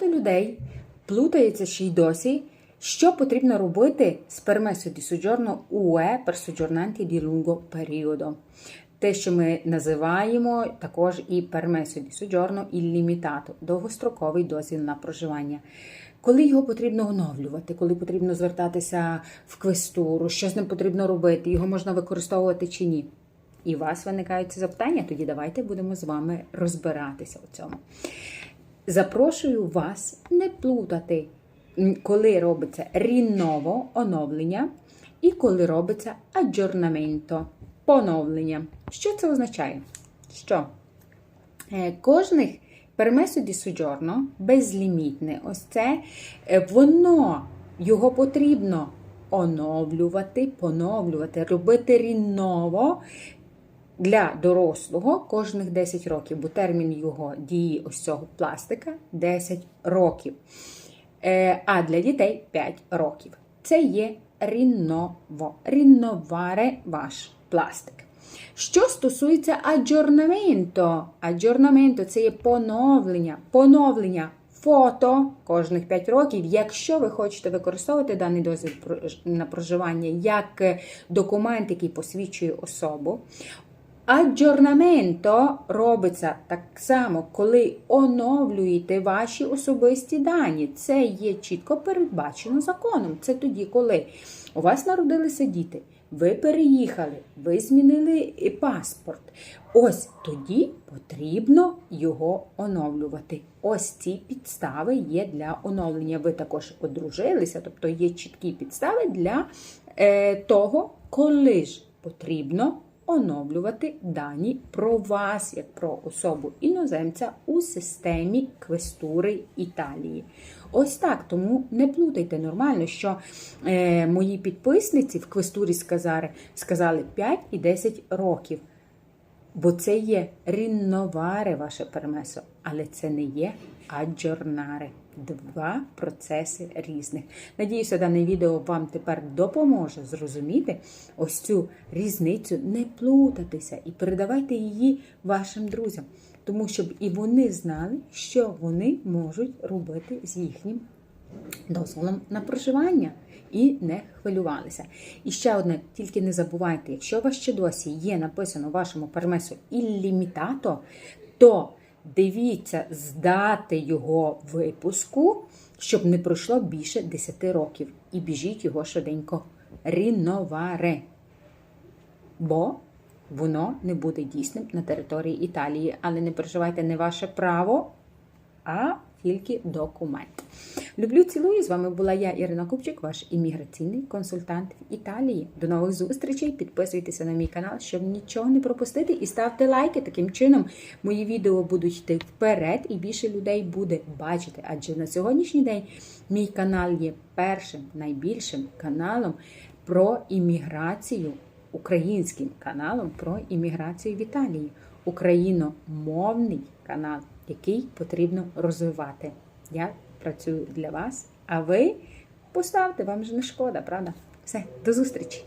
Багато людей плутається ще й досі, що потрібно робити з permesso di soggiorno UE per soggiornanti di lungo periodo. Те, що ми називаємо також і permesso di soggiorno illimitato, довгостроковий дозвіл на проживання. Коли його потрібно оновлювати, коли потрібно звертатися в квестуру, що з ним потрібно робити, його можна використовувати чи ні. І у вас виникають ці запитання, тоді давайте будемо з вами розбиратися у цьому. Запрошую вас не плутати, коли робиться рінново оновлення і коли робиться аджорнаменто поновлення. Що це означає? Що е, кожних пермесо ді безлімітне, ось це е, воно його потрібно оновлювати, поновлювати, робити рінново для дорослого кожних 10 років, бо термін його дії ось цього пластика 10 років. Е, А для дітей 5 років. Це є рінново. Рінноваре ваш пластик. Що стосується аджорнаменто, аджорнаменто це є поновлення, поновлення фото кожних 5 років, якщо ви хочете використовувати даний дозвіл на проживання як документ, який посвідчує особу. Аджорнаменто робиться так само, коли оновлюєте ваші особисті дані. Це є чітко передбачено законом. Це тоді, коли у вас народилися діти, ви переїхали, ви змінили паспорт. Ось тоді потрібно його оновлювати. Ось ці підстави є для оновлення. Ви також одружилися, тобто є чіткі підстави для е, того, коли ж потрібно оновлювати дані про вас, як про особу іноземця у системі квестури Італії. Ось так, тому не плутайте нормально, що е, мої підписниці в квестурі сказали, сказали 5 і 10 років. Бо це є рінноваре ваше пермесо, але це не є аджорнаре. Два процеси різних. Надіюся, дане відео вам тепер допоможе зрозуміти ось цю різницю, не плутатися і передавайте її вашим друзям, тому щоб і вони знали, що вони можуть робити з їхнім дозволом на проживання і не хвилювалися. І ще одне, тільки не забувайте, якщо у вас ще досі є написано в вашому пермесу іллімітато, то дивіться здати його випуску, щоб не пройшло більше 10 років. І біжіть його швиденько ріноваре. Бо воно не буде дійсним на території Італії. Але не переживайте, не ваше право, а тільки документ. Люблю, цілую. З вами була я, Ірина Купчик, ваш імміграційний консультант в Італії. До нових зустрічей. Підписуйтеся на мій канал, щоб нічого не пропустити, і ставте лайки. Таким чином мої відео будуть йти вперед, і більше людей буде бачити. Адже на сьогоднішній день мій канал є першим найбільшим каналом про імміграцію, українським каналом про імміграцію в Італії. Україномовний канал, який потрібно розвивати. Я працюю для вас, а ви поставте, вам же не шкода, правда? Все, до зустрічі!